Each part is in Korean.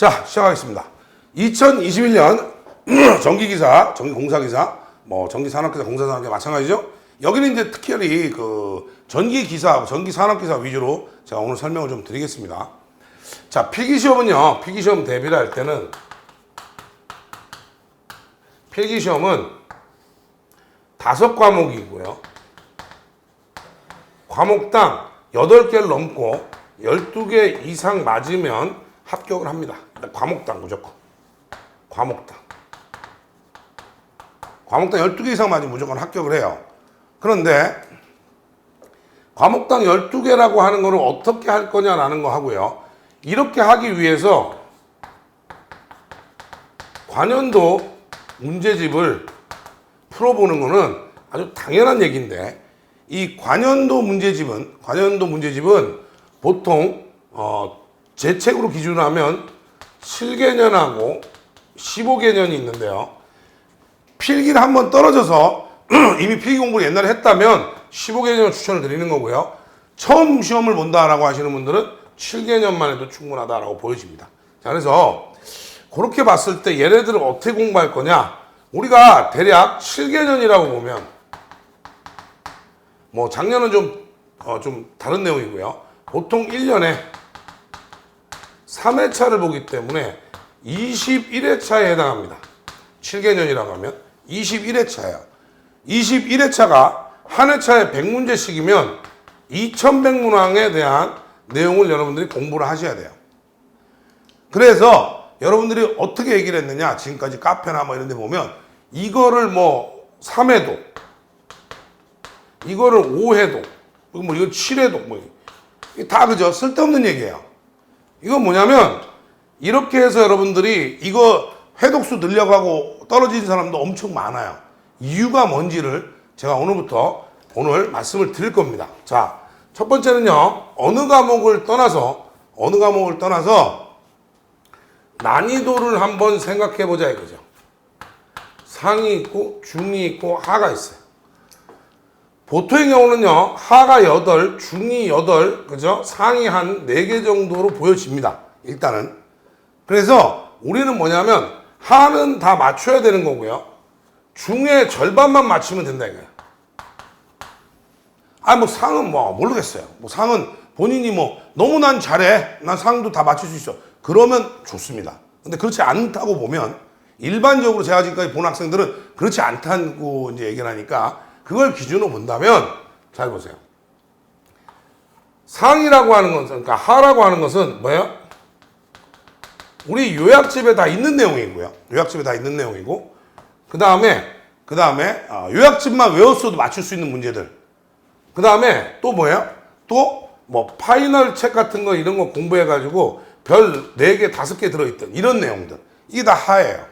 자, 시작하겠습니다. 2021년 전기기사, 전기공사기사, 뭐 전기산업기사, 공사산업기사 마찬가지죠. 여기는 이제 특별히 그 전기기사, 전기산업기사 위주로 제가 오늘 설명을 좀 드리겠습니다. 자, 필기시험은요, 필기시험 대비를 할 때는 필기시험은 다섯 과목이고요. 과목당 8개를 넘고 12개 이상 맞으면 합격을 합니다. 과목당 무조건. 과목당. 과목당 12개 이상 맞으면 무조건 합격을 해요. 그런데 과목당 12개라고 하는 거를 어떻게 할 거냐라는 거 하고요. 이렇게 하기 위해서 관연도 문제집을 풀어보는 거는 아주 당연한 얘기인데 이 관연도 문제집은 관연도 문제집은 보통 어, 제 책으로 기준으로 하면 7개년하고 15개년이 있는데요. 필기를 한번 떨어져서 이미 필기 공부를 옛날에 했다면 15개년 추천을 드리는 거고요. 처음 시험을 본다라고 하시는 분들은 7개년만 해도 충분하다라고 보여집니다. 자, 그래서 그렇게 봤을 때 얘네들을 어떻게 공부할 거냐? 우리가 대략 7개년이라고 보면 뭐 작년은 좀, 어, 좀 다른 내용이고요. 보통 1년에 3회차를 보기 때문에 21회차에 해당합니다. 7개년이라고 하면 21회차예요. 21회차가 한 회차에 100문제씩이면 2100문항에 대한 내용을 여러분들이 공부를 하셔야 돼요. 그래서 여러분들이 어떻게 얘기를 했느냐 지금까지 카페나 뭐 이런 데 보면 이거를 뭐 3회도 이거를 5회도 뭐 이거 7회도 뭐 이게 다 그죠 쓸데없는 얘기예요. 이건 뭐냐면 이렇게 해서 여러분들이 이거 회독수 늘려가고 떨어진 사람도 엄청 많아요. 이유가 뭔지를 제가 오늘부터 오늘 말씀을 드릴 겁니다. 자, 첫 번째는요. 어느 과목을 떠나서 어느 과목을 떠나서 난이도를 한번 생각해 보자 이거죠. 상이 있고 중이 있고 하가 있어요. 보통의 경우는요, 하가 8, 중이 8, 그죠? 상이 한 4개 정도로 보여집니다. 일단은. 그래서 우리는 뭐냐면, 하는 다 맞춰야 되는 거고요. 중의 절반만 맞추면 된다 이거예요. 아, 뭐 상은 뭐 모르겠어요. 뭐 상은 본인이 뭐 너무 난 잘해. 난 상도 다 맞출 수 있어. 그러면 좋습니다. 근데 그렇지 않다고 보면 일반적으로 제가 지금까지 본 학생들은 그렇지 않다고 이제 얘기를 하니까 그걸 기준으로 본다면 잘 보세요. 상이라고 하는 것은 그러니까 하라고 하는 것은 뭐예요? 우리 요약집에 다 있는 내용이고요. 요약집에 다 있는 내용이고 그 다음에 그 다음에 어, 요약집만 외웠어도 맞출 수 있는 문제들. 그 다음에 또 뭐예요? 또 뭐 파이널 책 같은 거 이런 거 공부해가지고 별 4개, 5개 들어있던 이런 내용들. 이게 다 하예요.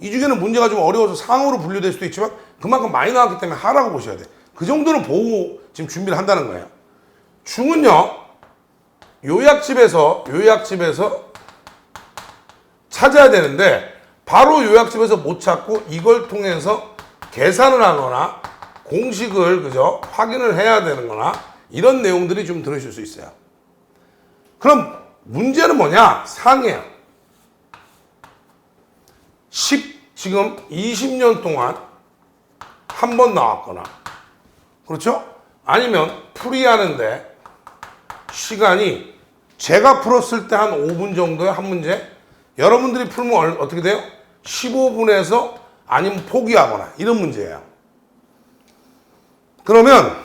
이 중에는 문제가 좀 어려워서 상으로 분류될 수도 있지만 그만큼 많이 나왔기 때문에 하라고 보셔야 돼. 그 정도는 보고 지금 준비를 한다는 거예요. 중은요, 요약집에서, 요약집에서 찾아야 되는데 바로 요약집에서 못 찾고 이걸 통해서 계산을 하거나 공식을 그죠 확인을 해야 되는 거나 이런 내용들이 좀 들으실 수 있어요. 그럼 문제는 뭐냐? 상이에요. 10 지금 20년 동안 한 번 나왔거나 그렇죠? 아니면 풀이하는데 시간이 제가 풀었을 때 한 5분 정도의 한 문제 여러분들이 풀면 얼- 어떻게 돼요? 15분에서 아니면 포기하거나 이런 문제예요. 그러면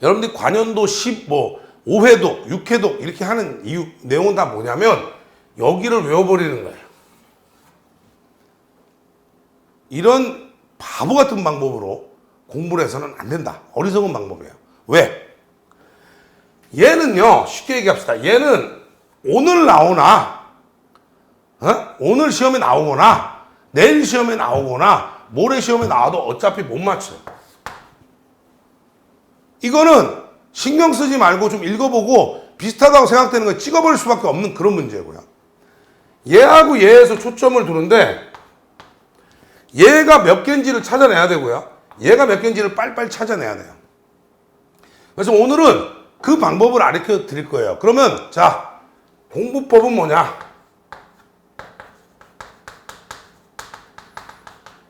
여러분들이 관연도 10, 뭐 5회독, 6회독 이렇게 하는 이유 내용은 다 뭐냐면 여기를 외워버리는 거예요. 이런 바보 같은 방법으로 공부를 해서는 안 된다. 어리석은 방법이에요. 왜? 얘는요, 쉽게 얘기합시다. 얘는 오늘 나오나, 어? 오늘 시험에 나오거나, 내일 시험에 나오거나, 모레 시험에 나와도 어차피 못 맞춰요. 이거는 신경 쓰지 말고 좀 읽어보고 비슷하다고 생각되는 거 찍어버릴 수밖에 없는 그런 문제고요. 얘하고 얘에서 초점을 두는데 얘가 몇 개인지를 찾아내야 되고요. 얘가 몇 개인지를 빨리빨리 찾아내야 돼요. 그래서 오늘은 그 방법을 가르쳐 드릴 거예요. 그러면 자 공부법은 뭐냐?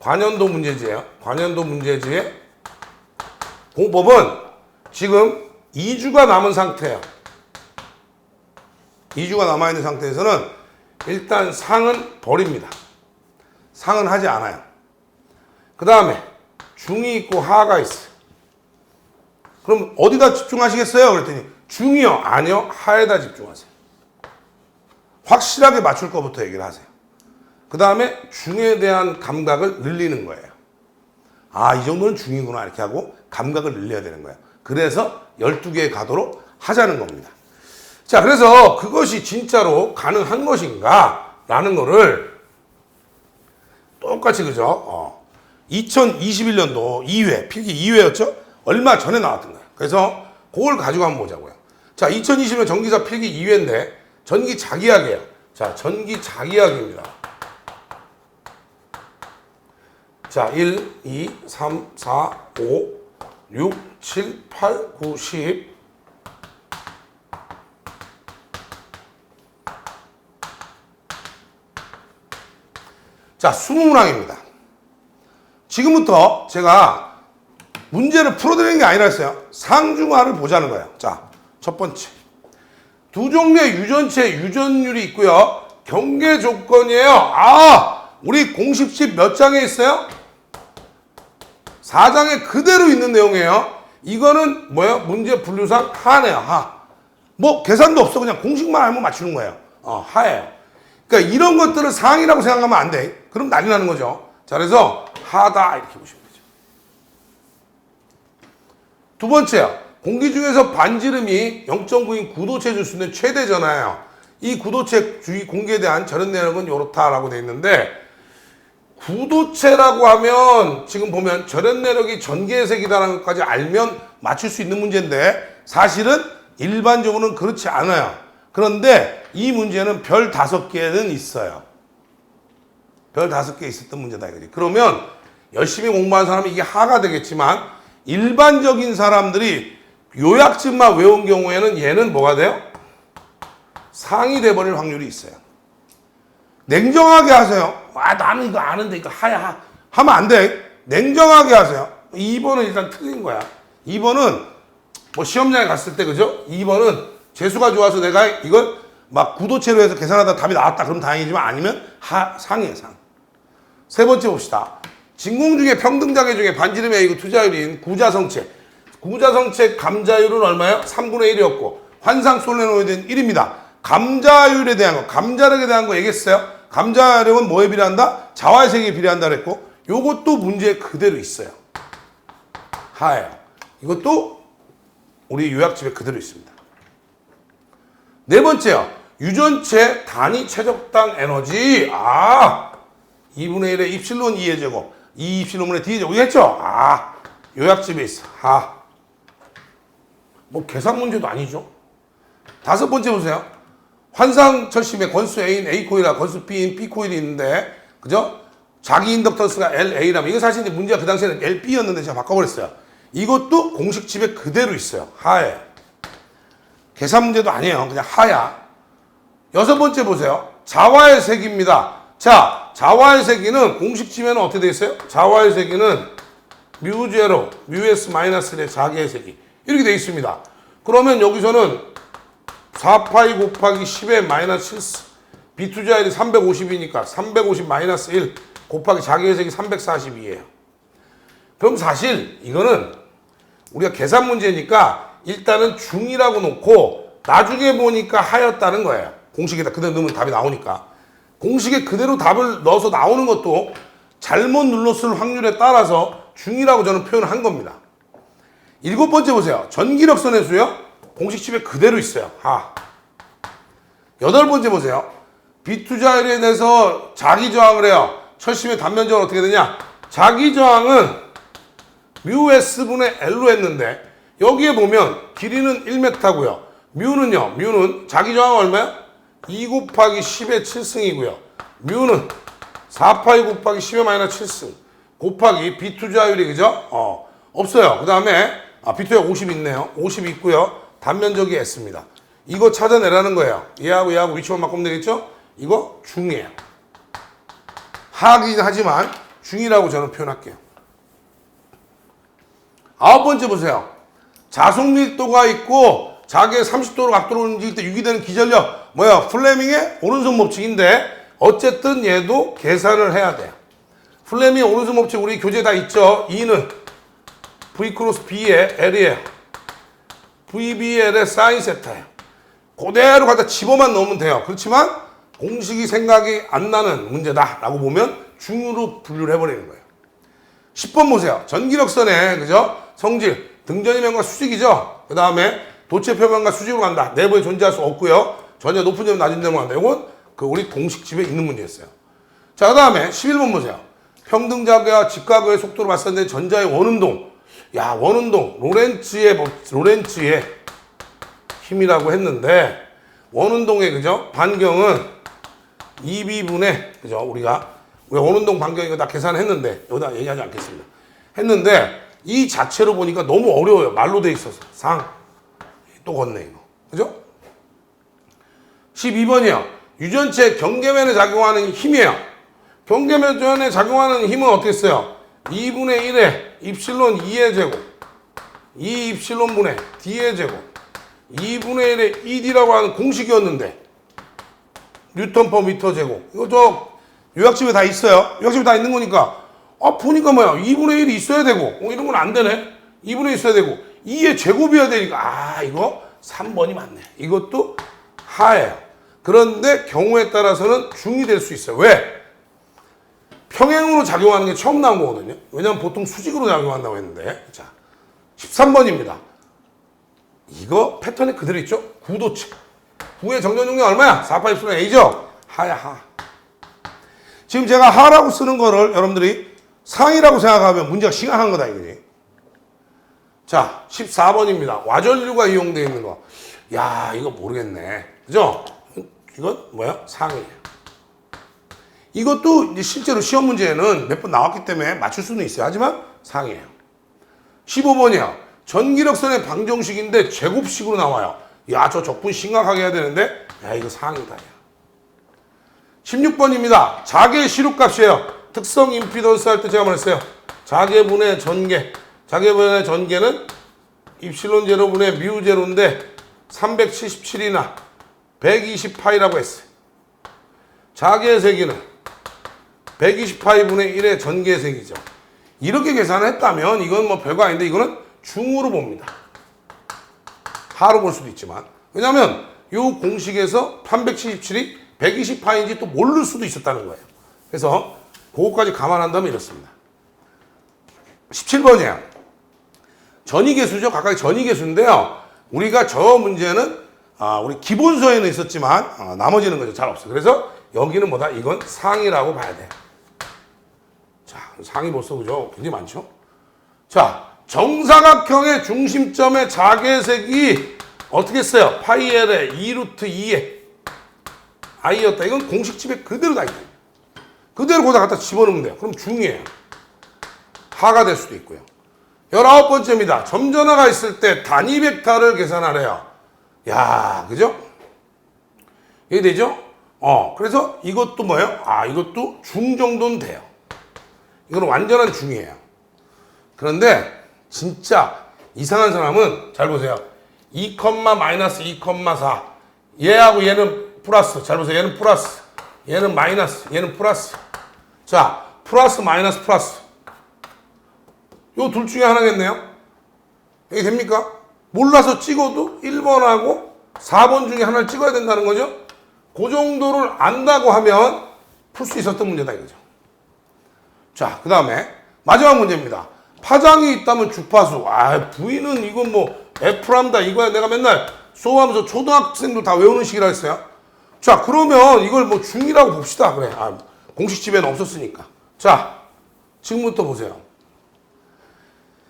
관연도 문제지예요. 관연도 문제지의 공법은 지금 2주가 남은 상태예요. 2주가 남아있는 상태에서는 일단 상은 버립니다. 상은 하지 않아요. 그 다음에 중이 있고 하가 있어요. 그럼 어디다 집중하시겠어요? 그랬더니 중이요? 아니요. 하에다 집중하세요. 확실하게 맞출 것부터 얘기를 하세요. 그 다음에 중에 대한 감각을 늘리는 거예요. 아, 이 정도는 중이구나. 이렇게 하고 감각을 늘려야 되는 거예요. 그래서 12개의 가도로 하자는 겁니다. 자, 그래서 그것이 진짜로 가능한 것인가? 라는 거를 똑같이 그죠? 어. 2021년도 2회, 필기 2회였죠? 얼마 전에 나왔던 거예요. 그래서 그걸 가지고 한번 보자고요. 자, 2020년 전기사 필기 2회인데 전기 자기학이에요. 자, 전기 자기학입니다. 자, 1, 2, 3, 4, 5, 6, 7, 8, 9, 10. 자, 20문항입니다. 지금부터 제가 문제를 풀어드리는 게 아니라 했어요. 상중하를 보자는 거예요. 자, 첫 번째. 두 종류의 유전체 유전율이 있고요. 경계 조건이에요. 아, 우리 공식집 몇 장에 있어요? 4장에 그대로 있는 내용이에요. 이거는 뭐예요? 문제 분류상 하네요. 하. 뭐 계산도 없어. 그냥 공식만 알면 맞추는 거예요. 어, 하예요. 그러니까 이런 것들을 상이라고 생각하면 안 돼. 그럼 난리 나는 거죠. 자, 그래서 하다 이렇게 보시면 되죠. 두 번째요. 공기 중에서 반지름이 0.9인 구도체 줄 수 있는 최대잖아요. 이 구도체 주위 공기에 대한 절연 내력은 이렇다라고 돼 있는데 구도체라고 하면 지금 보면 절연 내력이 전개색이다라는 것까지 알면 맞출 수 있는 문제인데 사실은 일반적으로는 그렇지 않아요. 그런데 이 문제는 별 다섯 개는 있어요. 별 다섯 개 있었던 문제다 이거지. 그러면 열심히 공부한 사람이 이게 하가 되겠지만 일반적인 사람들이 요약집만 외운 경우에는 얘는 뭐가 돼요? 상이 돼버릴 확률이 있어요. 냉정하게 하세요. 아, 나는 이거 아는데 이거 하야 하. 하면 안 돼. 냉정하게 하세요. 2번은 일단 틀린 거야. 2번은 뭐 시험장에 갔을 때 그죠? 2번은 재수가 좋아서 내가 이걸 막 구도체로 해서 계산하다 답이 나왔다. 그럼 다행이지만 아니면 하, 상이에요, 상. 세 번째 봅시다. 진공 중에 평등장애 중에 반지름의 이거 투자율인 구자성체. 구자성체 감자율은 얼마예요? 3분의 1이었고 환상 솔레노이드는 1입니다. 감자율에 대한 거, 감자력에 대한 거 얘기했어요. 감자력은 뭐에 비례한다? 자화색에 비례한다 그랬고 요것도 문제 그대로 있어요. 하예요. 이것도 우리 요약집에 그대로 있습니다. 네 번째요. 유전체 단위 최적당 에너지. 아, 2분의 1의 입실론 2의 제곱. 2 입실론분의 D의 제곱. 이했죠? 아, 요약집에 있어. 아. 뭐 계산 문제도 아니죠. 다섯 번째 보세요. 환상 철심에 권수 A인 A 코일과 권수 B인 B 코일이 있는데, 그죠? 자기 인덕턴스가 LA라면, 이거 사실 문제가 그 당시에는 LB였는데 제가 바꿔버렸어요. 이것도 공식집에 그대로 있어요. 하에. 계산 문제도 아니에요. 그냥 하야. 여섯 번째 보세요. 자화의 색입니다. 자, 자화의 세기는 공식집에는 어떻게 되어 있어요? 자화의 세기는 뮤 제로, 뮤S 마이너스의 자기의 세기. 이렇게 되어 있습니다. 그러면 여기서는 4파이 곱하기 10의 마이너스 7, 비투자율이 350이니까 350 마이너스 1 곱하기 자기의 색이 342예요. 그럼 사실 이거는 우리가 계산 문제니까 일단은 중이라고 놓고 나중에 보니까 하였다는 거예요. 공식에다 그대로 넣으면 답이 나오니까. 공식에 그대로 답을 넣어서 나오는 것도 잘못 눌렀을 확률에 따라서 중이라고 저는 표현을 한 겁니다. 일곱 번째 보세요. 전기력선의 수요. 공식 집에 그대로 있어요. 하. 여덟 번째 보세요. 비투자율에 대해서 자기 저항을 해요. 철심의 단면적으로 어떻게 되냐? 자기 저항은 뮤 S분의 L로 했는데 여기에 보면 길이는 1m고요. 뮤는요. 뮤는 자기 저항 얼마야? 2 곱하기 10의 7승이고요. 뮤는 4파이 곱하기 10의 마이너스 7승 곱하기 비투자율이 그죠? 어, 없어요. 그 다음에 아, 비투자 50 있네요. 50 있고요. 단면적이 S입니다. 이거 찾아내라는 거예요. 얘하고 얘하고 위치만 바꾸면 되겠죠? 이거 중이에요. 하긴 하지만 중이라고 저는 표현할게요. 아홉 번째 보세요. 자속 밀도가 있고 자기의 30도로 각도로 움직일 때 유기되는 기전력 뭐야 플레밍의 오른손 법칙인데 어쨌든 얘도 계산을 해야 돼요. 플레밍의 오른손 법칙 우리 교재 다 있죠. E는 V 크로스 B의 L이에요. VBL의 사인 세타예요. 그대로 갖다 집어만 넣으면 돼요. 그렇지만 공식이 생각이 안 나는 문제다 라고 보면 중으로 분류를 해버리는 거예요. 10번 보세요. 전기력선의 그죠? 성질 등전이면과 수직이죠. 그 다음에 도체 표면과 수직으로 간다. 내부에 존재할 수 없고요. 전혀 높은 점 낮은 점으로 간다. 이건 그 우리 공식집에 있는 문제였어요. 자, 그 다음에 11번 보세요. 평등자계와 직각의 속도로 봤었는데 전자의 원운동. 야, 원운동. 로렌츠의, 법- 로렌츠의 힘이라고 했는데 원운동의 그죠? 반경은 2B분의 그죠? 우리가 우리가 원운동 반경 이거 다 계산했는데 여기다 얘기하지 않겠습니다. 했는데 이 자체로 보니까 너무 어려워요. 말로 돼 있어서 상 또 걷네 이거 그죠? 12번이요. 유전체 경계면에 작용하는 힘이에요. 경계면에 작용하는 힘은 써요? 2분의 1에 입실론 2의 제곱. 2 입실론분의 D의 제곱. 2분의 1의 ED라고 하는 공식이었는데 뉴턴 퍼 미터 제곱. 이거 저 요약집에 다 있어요. 요약집에 다 있는 거니까. 아 보니까 뭐야? 2분의 1이 있어야 되고. 어, 이런 건 안 되네. 2분의 1 있어야 되고. 2의 제곱이어야 되니까. 아 이거 3번이 맞네. 이것도 하예요 그런데 경우에 따라서는 중이 될 수 있어요 왜? 평행으로 작용하는 게 처음 나온 거거든요 왜냐면 보통 수직으로 작용한다고 했는데 자 13번입니다 이거 패턴이 그대로 있죠? 구도측. 구의 정전 용량 얼마야? 4파 입술은 A죠? 하야 하. 지금 제가 하라고 쓰는 거를 여러분들이 상이라고 생각하면 문제가 심각한 거다 이거지. 자, 14번입니다. 와전류가 이용되어 있는 거. 야, 이거 모르겠네. 그죠? 이건 뭐야? 상이에요. 이것도 실제로 시험 문제에는 몇 번 나왔기 때문에 맞출 수는 있어요. 하지만 상이에요. 15번이야. 전기력선의 방정식인데 제곱식으로 나와요. 야, 저 적분 심각하게 해야 되는데, 야, 이거 상이다. 야. 16번입니다. 자개 시루값이에요. 특성 임피던스 할 때 제가 말했어요. 자개분의 전개. 자개분의 전개는 입실론 제로분의 뮤 제로인데 377이나 120파이라고 했어요. 자개의 세기는 120파이분의 1의 전개의 세기죠. 이렇게 계산을 했다면 이건 뭐 별거 아닌데 이거는 중으로 봅니다. 하로 볼 수도 있지만. 왜냐하면 이 공식에서 377이 120파인지 또 모를 수도 있었다는 거예요. 그래서 그거까지 감안한다면 이렇습니다. 17번이야. 전이계수죠. 각각 전이계수인데요. 우리가 저 문제는 아, 우리 기본서에는 있었지만 아, 나머지는 거죠. 잘 없어요. 그래서 여기는 뭐다? 이건 상이라고 봐야 돼. 자, 상이 벌써 그죠? 굉장히 많죠? 자, 정사각형의 중심점의 자개색이 어떻게 써요? 파이엘의 2루트 2에 i였다. 이건 공식집에 그대로 다 있어요. 그대로 거기다 갖다 집어넣으면 돼요. 그럼 중이에요. 하가 될 수도 있고요. 열아홉 번째입니다. 점전화가 있을 때 단위 벡터를 계산하래요. 야, 그죠? 이게 되죠? 어, 그래서 이것도 뭐예요? 아, 이것도 중 정도는 돼요. 이건 완전한 중이에요. 그런데 진짜 이상한 사람은 잘 보세요. 2, 마이너스 2,4 얘하고 얘는 플러스 잘 보세요. 얘는 플러스 얘는 마이너스 얘는 플러스 자 플러스 마이너스 플러스 요 둘 중에 하나겠네요. 이게 됩니까? 몰라서 찍어도 1번하고 4번 중에 하나를 찍어야 된다는 거죠. 그 정도를 안다고 하면 풀 수 있었던 문제다 이거죠. 자, 그 다음에 마지막 문제입니다. 파장이 있다면 주파수. 아, V는 이건 뭐 F람다 이거야. 내가 맨날 수업하면서 초등학생도 다 외우는 식이라 했어요. 자, 그러면 이걸 뭐 중이라고 봅시다. 그래. 아, 공식집에는 없었으니까. 자, 지금부터 보세요.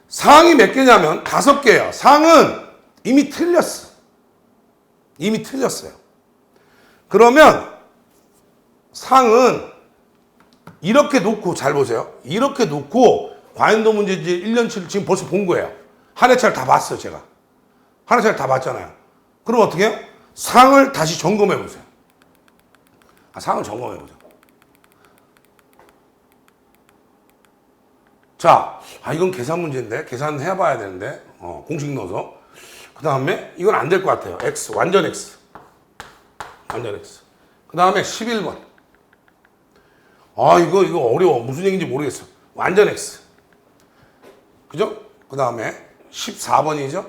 상이 몇 개냐면 다섯 개예요. 상은 이미 틀렸어. 이미 틀렸어요. 그러면 상은 이렇게 놓고 잘 보세요. 이렇게 놓고 과연도 문제지 1년치를 지금 벌써 본 거예요. 한 해차를 다 봤어요, 제가. 한 해차를 다 봤잖아요. 그럼 어떻게 해요? 상을 다시 점검해 보세요. 아, 상을 점검해 보세요. 자, 아, 이건 계산 문제인데, 계산해 봐야 되는데, 어, 공식 넣어서. 그 다음에, 이건 안 될 것 같아요. X, 완전 X. 완전 X. 그 다음에 11번. 아, 이거, 이거 어려워. 무슨 얘기인지 모르겠어. 완전 X. 그죠? 그 다음에 14번이죠?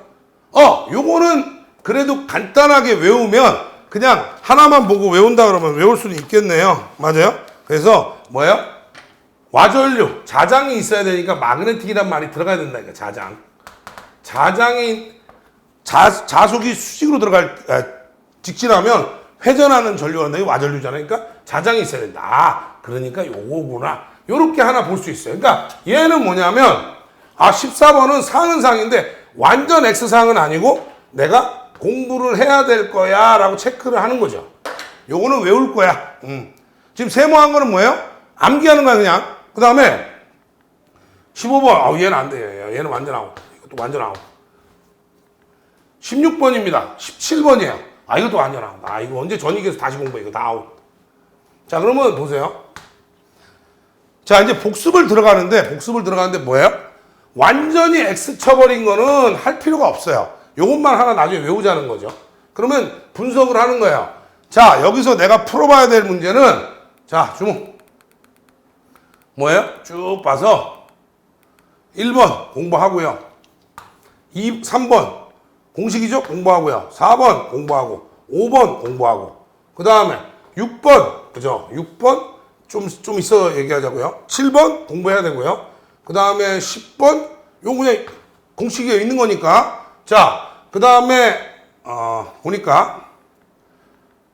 어, 요거는 그래도 간단하게 외우면 그냥 하나만 보고 외운다 그러면 외울 수는 있겠네요. 맞아요? 그래서 뭐예요? 와전류, 자장이 있어야 되니까 마그네틱이란 말이 들어가야 된다니까, 자장. 자장이, 자, 자속이 수직으로 들어갈, 아, 직진하면 회전하는 전류가. 이게 와전류잖아요. 그러니까 자장이 있어야 된다. 아, 그러니까 요거구나. 요렇게 하나 볼 수 있어요. 그러니까 얘는 뭐냐면, 아, 14번은 상은 상인데 완전 X상은 아니고 내가 공부를 해야 될 거야 라고 체크를 하는 거죠. 요거는 외울 거야. 음. 지금 세모한 거는 뭐예요? 암기하는 거야, 그냥. 그 다음에 15번. 아, 얘는 안 돼. 얘는 완전 아웃. 이것도 완전 아웃. 16번입니다. 17번이에요. 아, 이것도 완전 아웃. 아, 이거 언제 전익에서 다시 공부해. 이거 다 아웃. 자, 그러면 보세요. 자, 이제 복습을 들어가는데, 복습을 들어가는데 뭐예요? 완전히 X 쳐버린 거는 할 필요가 없어요. 요것만 하나 나중에 외우자는 거죠. 그러면 분석을 하는 거예요. 자, 여기서 내가 풀어봐야 될 문제는, 자, 주목. 뭐예요? 쭉 봐서 1번 공부하고요. 2, 3번 공식이죠? 공부하고요. 4번 공부하고 5번 공부하고 그 다음에 6번 그죠? 6번 좀, 좀 있어 얘기하자고요. 7번 공부해야 되고요. 그 다음에 10번 요 그냥 공식에 있는 거니까 자, 그 다음에 어, 보니까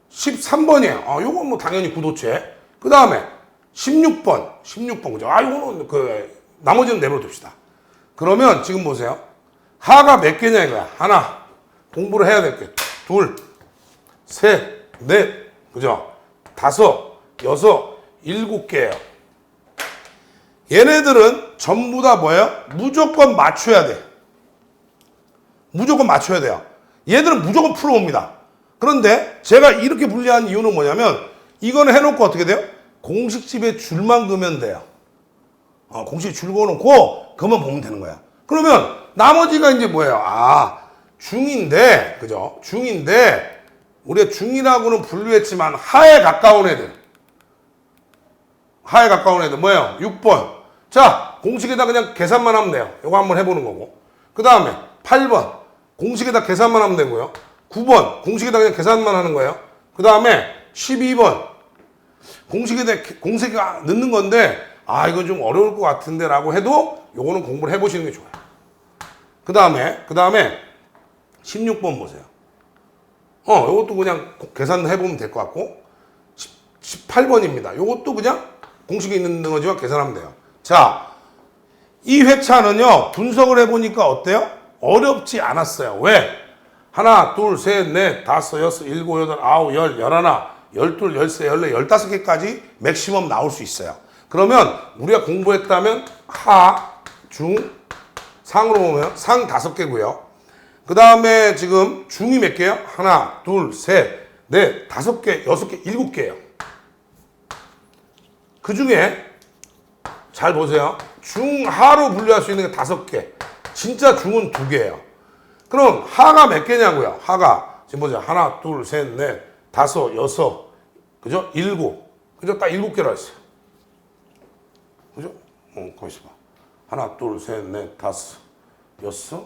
13번이에요. 아, 요건 뭐 당연히 구도체. 그 다음에 16번, 16번 그죠? 아, 이거는 그 나머지는 내버려둡시다. 그러면 지금 보세요. 하가 몇 개냐 이거야. 하나 공부를 해야 될 게. 둘, 셋, 넷, 그죠? 다섯, 여섯, 일곱 개예요. 얘네들은 전부 다 뭐예요? 무조건 맞춰야 돼. 무조건 맞춰야 돼요. 얘들은 무조건 풀어옵니다. 그런데 제가 이렇게 분리한 이유는 뭐냐면 이거는 해놓고 어떻게 돼요? 공식집에 줄만 그면 돼요. 어, 공식 줄 그어놓고 그만 보면 되는 거야. 그러면 나머지가 이제 뭐예요? 아 중인데 그죠? 중인데 우리가 중이라고는 분류했지만 하에 가까운 애들 하에 가까운 애들 뭐예요? 6번 자 공식에다 그냥 계산만 하면 돼요. 이거 한번 해보는 거고 그 다음에 8번 공식에다 계산만 하면 되고요. 9번 공식에다 그냥 계산만 하는 거예요. 그 다음에 12번 공식에다 공식이 넣는 건데 아 이건 좀 어려울 것 같은데 라고 해도 요거는 공부를 해보시는 게 좋아요. 그 다음에 그 다음에 16번 보세요. 어 요것도 그냥 계산 해보면 될 것 같고 18번입니다. 요것도 그냥 공식에 있는 거지만 계산하면 돼요. 자, 이 회차는요, 분석을 해보니까 어때요? 어렵지 않았어요. 왜? 하나, 둘, 셋, 넷, 다섯, 여섯, 일곱, 여덟, 아홉, 열, 열하나, 열둘, 열세, 열네, 열다섯 개까지 맥시멈 나올 수 있어요. 그러면 우리가 공부했다면 하, 중, 상으로 보면 상 다섯 개고요. 그 다음에 지금 중이 몇 개요? 하나, 둘, 셋, 넷, 다섯 개, 여섯 개, 일곱 개예요. 그 중에 잘 보세요. 중하로 분류할 수 있는 게 다섯 개. 진짜 중은 두 개예요. 그럼 하가 몇 개냐고요? 하가 지금 보세요. 하나, 둘, 셋, 넷, 다섯, 여섯, 그죠? 일곱. 그죠? 딱 일곱 개라 했어요. 그죠? 어, 거기서 봐. 하나, 둘, 셋, 넷, 다섯, 여섯,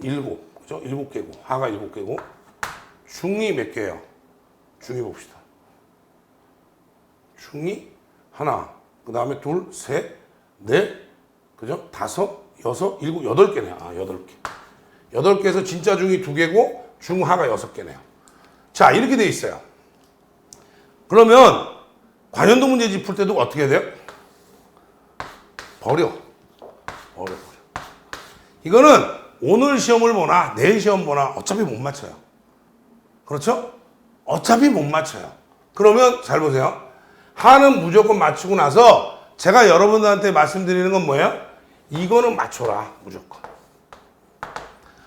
일곱. 그죠? 일곱 개고. 하가 일곱 개고. 중이 몇 개예요? 중이 봅시다. 중이 하나, 그 다음에 둘, 셋, 넷, 그죠? 다섯, 여섯, 일곱, 여덟 개네요. 아, 여덟 개. 여덟 개에서 진짜 중이 두 개고 중하가 여섯 개네요. 자, 이렇게 돼 있어요. 그러면 관현도 문제집 풀 때도 어떻게 돼요? 버려. 버려, 버려. 이거는 오늘 시험을 보나 내일 시험 보나 어차피 못 맞춰요. 그렇죠? 어차피 못 맞춰요. 그러면 잘 보세요. 하는 무조건 맞추고 나서 제가 여러분들한테 말씀드리는 건 뭐예요? 이거는 맞춰라 무조건.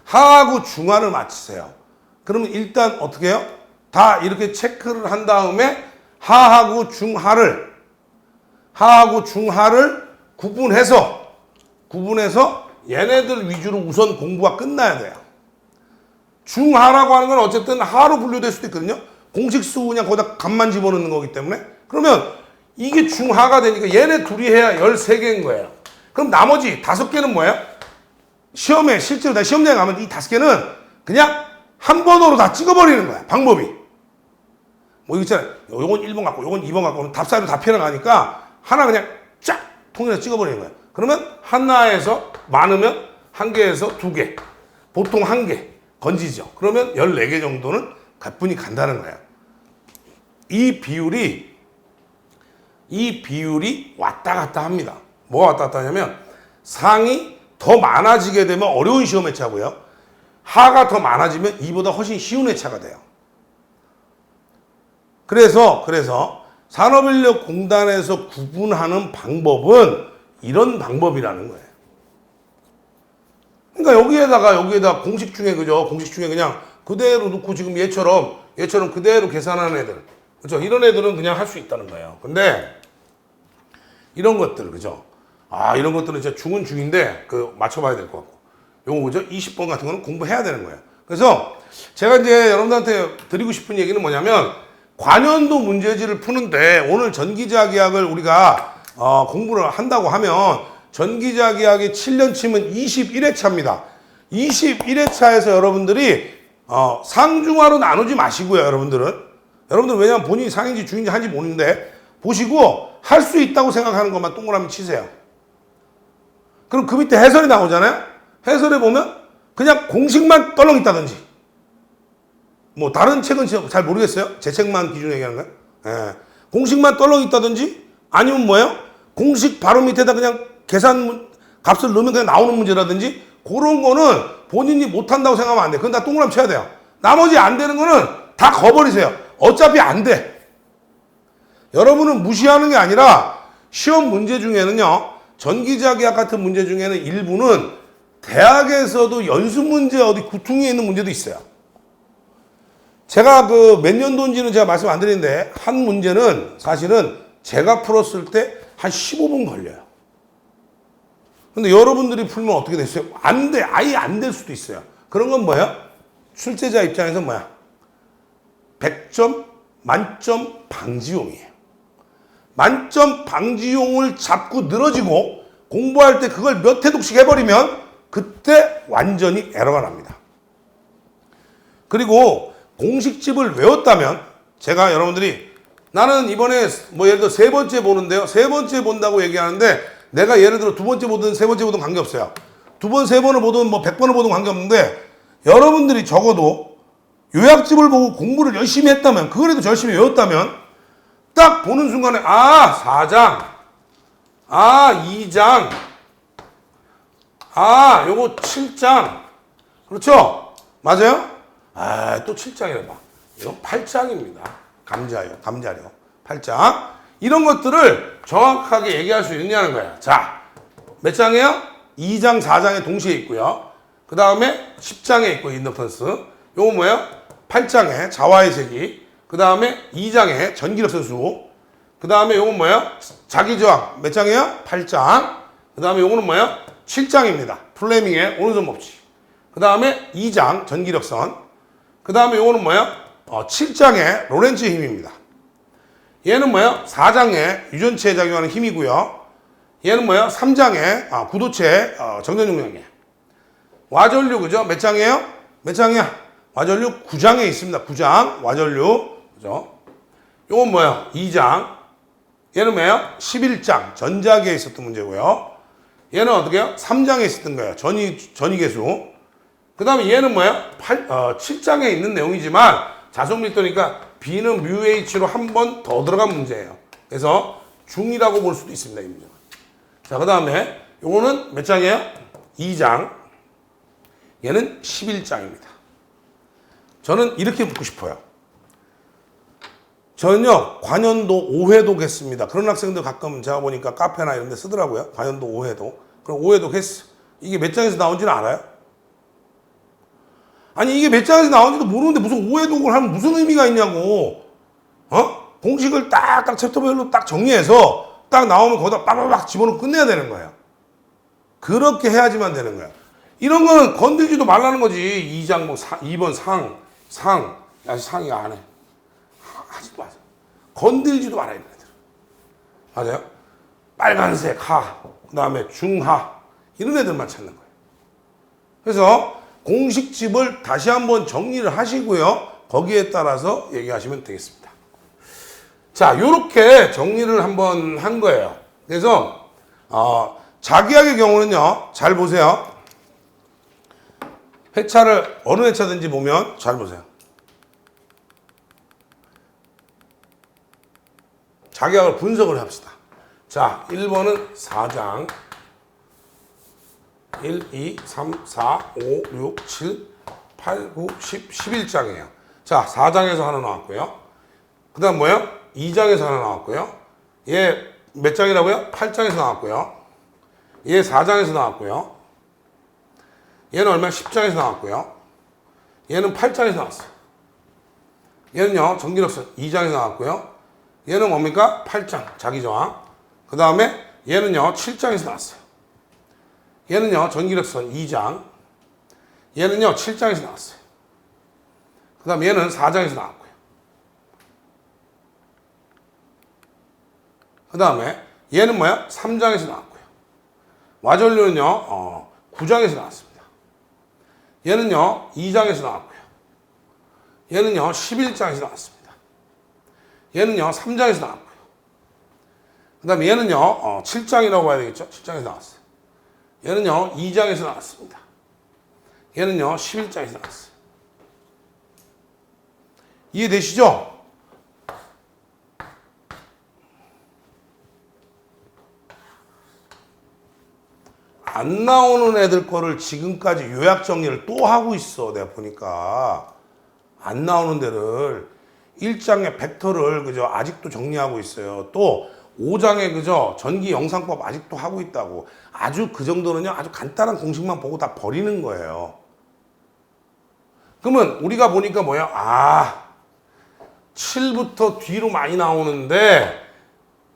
하하고 중하를 맞추세요. 그러면 일단 어떻게 해요? 다 이렇게 체크를 한 다음에 하하고 중하를 하하고 중하를 구분해서 구분해서 얘네들 위주로 우선 공부가 끝나야 돼요. 중하라고 하는 건 어쨌든 하로 분류될 수도 있거든요. 공식 수 그냥 거기다 값만 집어넣는 거기 때문에 그러면 이게 중하가 되니까 얘네 둘이 해야 13개인 거예요. 그럼 나머지 다섯 개는 뭐예요? 시험에 실제로 나 시험장에 가면 이 다섯 개는 그냥 한 번으로 다 찍어버리는 거야. 방법이. 뭐 있잖아요. 요건 1번 갖고 요건 2번 갖고 답사로 다 피어나가니까 하나 그냥 쫙 통일해서 찍어버리는 거야. 그러면 하나에서 많으면 한 개에서 두 개. 보통 한 개 건지죠. 그러면 14개 정도는 가뿐히 간다는 거야. 이 비율이 이 비율이 왔다 갔다 합니다. 뭐가 왔다 갔다 하냐면 상이 더 많아지게 되면 어려운 시험 회차고요. 하가 더 많아지면 이보다 훨씬 쉬운 회차가 돼요. 그래서 그래서 산업인력공단에서 구분하는 방법은 이런 방법이라는 거예요. 그러니까 여기에다가 여기에다 공식 중에 그죠? 공식 중에 그냥 그대로 놓고 지금 얘처럼 얘처럼 그대로 계산하는 애들 그죠? 이런 애들은 그냥 할 수 있다는 거예요. 근데 이런 것들 그죠? 아 이런 것들은 진짜 중은 중인데 그 맞춰봐야 될 것 같고 요거 그죠? 20번 같은 거는 공부해야 되는 거예요. 그래서 제가 이제 여러분들한테 드리고 싶은 얘기는 뭐냐면 관연도 문제지를 푸는데 오늘 전기자 계약을 우리가 어, 공부를 한다고 하면 전기자 계약이 7년 치면 21회 차입니다. 21회 차에서 여러분들이 어, 상중하로 나누지 마시고요, 여러분들은. 여러분들 왜냐면 본인이 상인지 중인지 한지 모르는데 보시고 할 수 있다고 생각하는 것만 동그라미 치세요. 그럼 그 밑에 해설이 나오잖아요. 해설에 보면 그냥 공식만 떨렁 있다든지 뭐 다른 책은 잘 모르겠어요. 제 책만 기준 얘기하는 거예요. 예. 공식만 떨렁 있다든지 아니면 뭐예요? 공식 바로 밑에다 그냥 계산 문- 값을 넣으면 그냥 나오는 문제라든지 그런 거는 본인이 못한다고 생각하면 안 돼. 그건 다 동그라미 쳐야 돼요. 나머지 안 되는 거는 다 거버리세요. 어차피 안 돼. 여러분은 무시하는 게 아니라 시험 문제 중에는요. 전기자 계약 같은 문제 중에는 일부는 대학에서도 연습 문제 어디 구퉁이에 있는 문제도 있어요. 제가 그 몇 년도인지는 제가 말씀 안 드리는데 한 문제는 사실은 제가 풀었을 때 한 15분 걸려요. 근데 여러분들이 풀면 어떻게 됐어요? 안 돼. 아예 안 될 수도 있어요. 그런 건 뭐예요? 출제자 입장에서 뭐야? 100점 만점 방지용이에요. 만점 방지용을 잡고 늘어지고 공부할 때 그걸 몇 회독씩 해버리면 그때 완전히 에러가 납니다. 그리고 공식집을 외웠다면 제가 여러분들이 나는 이번에 뭐 예를 들어 세 번째 보는데요. 세 번째 본다고 얘기하는데 내가 예를 들어 두 번째 보든 세 번째 보든 관계없어요. 두 번, 세 번을 보든 뭐 백 번을 보든 관계없는데 여러분들이 적어도 요약집을 보고 공부를 열심히 했다면 그거라도 열심히 외웠다면 딱 보는 순간에 아 4장 아 2장 아 요거 7장 그렇죠? 맞아요? 아 또 7장이래 봐 이건 8장입니다. 감자요 감자요 8장. 이런 것들을 정확하게 얘기할 수 있느냐는 거야. 자 몇 장이에요? 2장 4장에 동시에 있고요. 그 다음에 10장에 있고 인덕턴스. 요거 뭐예요? 8장에 자화의 세기. 그 다음에 2장에 전기력 선수. 그 다음에 요건 뭐예요? 자기저항. 몇 장이에요? 8장. 그 다음에 요거는 뭐예요? 7장입니다. 플레밍의 오른손 법칙 그 다음에 2장 전기력선 그 다음에 요거는 뭐예요? 어, 7장의 로렌츠의 힘입니다 얘는 뭐예요? 4장의 유전체에 작용하는 힘이고요 얘는 뭐예요? 3장의 아, 구도체 어, 정전 용량이에요 와전류 그죠? 몇 장이에요? 몇 장이야? 와전류 9장에 있습니다. 9장 와전류 그죠? 요건 뭐예요? 2장. 얘는 뭐예요? 11장 전자기에 있었던 문제고요. 얘는 어떻게 해요? 3장에 있었던 거예요. 전이 전이 계수. 그 다음에 얘는 뭐예요? 8, 어, 7장에 있는 내용이지만 자속 밀도니까 B는 뮤H로 한 번 더 들어간 문제예요. 그래서 중이라고 볼 수도 있습니다. 이 문제는. 자, 그 다음에 요거는 몇 장이에요? 2장. 얘는 11장입니다. 저는 이렇게 묻고 싶어요. 저는요, 관연도 5회독 했습니다. 그런 학생들 가끔 제가 보니까 카페나 이런 데 쓰더라고요. 관연도 5회독. 그럼 5회독 했어. 이게 몇 장에서 나온지는 알아요? 아니 이게 몇 장에서 나오는지도 모르는데 무슨 오해독을 하면 무슨 의미가 있냐고. 어? 공식을 딱딱 챕터별로 딱 정리해서 딱 나오면 거기다 빠바박 집어넣고 끝내야 되는 거예요. 그렇게 해야지만 되는 거야. 이런 거는 건들지도 말라는 거지. 2장 뭐 사, 2번 상, 상. 야, 상이 안 해. 하- 하지 마세요. 건들지도 말아야 애들. 맞아요? 빨간색 하, 그 다음에 중하. 이런 애들만 찾는 거예요. 그래서 공식집을 다시 한번 정리를 하시고요. 거기에 따라서 얘기하시면 되겠습니다. 자, 요렇게 정리를 한번 한 거예요. 그래서, 어, 자기학의 경우는요, 잘 보세요. 회차를 어느 회차든지 보면 잘 보세요. 자기학을 분석을 합시다. 자, 1번은 4장. 1, 2, 3, 4, 5, 6, 7, 8, 9, 10, 11장이에요. 자, 4장에서 하나 나왔고요. 그 다음 뭐예요? 2장에서 하나 나왔고요. 얘 몇 장이라고요? 8장에서 나왔고요. 얘 4장에서 나왔고요. 얘는 얼마? 10장에서 나왔고요. 얘는 8장에서 나왔어요. 얘는요, 전기력선 2장에서 나왔고요. 얘는 뭡니까? 8장, 자기저항. 그 다음에 얘는요, 7장에서 나왔어요. 얘는요, 전기력선 2장. 얘는요, 7장에서 나왔어요. 그 다음 얘는 4장에서 나왔고요. 그 다음에 얘는 뭐야? 3장에서 나왔고요. 와전류는요, 어, 9장에서 나왔습니다. 얘는요, 2장에서 나왔고요. 얘는요, 11장에서 나왔습니다. 얘는요, 3장에서 나왔고요. 그 다음에 얘는요, 어, 7장이라고 봐야 되겠죠? 7장에서 나왔어요. 얘는요, 2장에서 나왔습니다. 얘는요, 11장에서 나왔어요. 이해되시죠? 안 나오는 애들 거를 지금까지 요약 정리를 또 하고 있어. 내가 보니까. 안 나오는 데를 1장의 벡터를 그저 아직도 정리하고 있어요. 또 5장의 그저 전기 영상법 아직도 하고 있다고. 아주 그 정도는요. 아주 간단한 공식만 보고 다 버리는 거예요. 그러면 우리가 보니까 뭐야? 아, 7부터 뒤로 많이 나오는데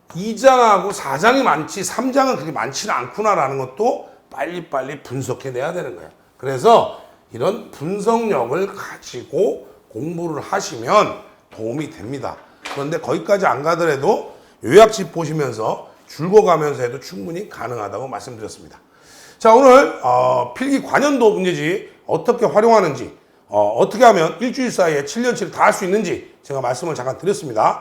2장하고 4장이 많지 3장은 그렇게 많지는 않구나 라는 것도 빨리빨리 분석해내야 되는 거예요. 그래서 이런 분석력을 가지고 공부를 하시면 도움이 됩니다. 그런데 거기까지 안 가더라도 요약집 보시면서 줄거가면서 해도 충분히 가능하다고 말씀드렸습니다. 자 오늘 어, 필기 관연도 문제지 어떻게 활용하는지 어, 어떻게 하면 일주일 사이에 7년치를 다 할 수 있는지 제가 말씀을 잠깐 드렸습니다.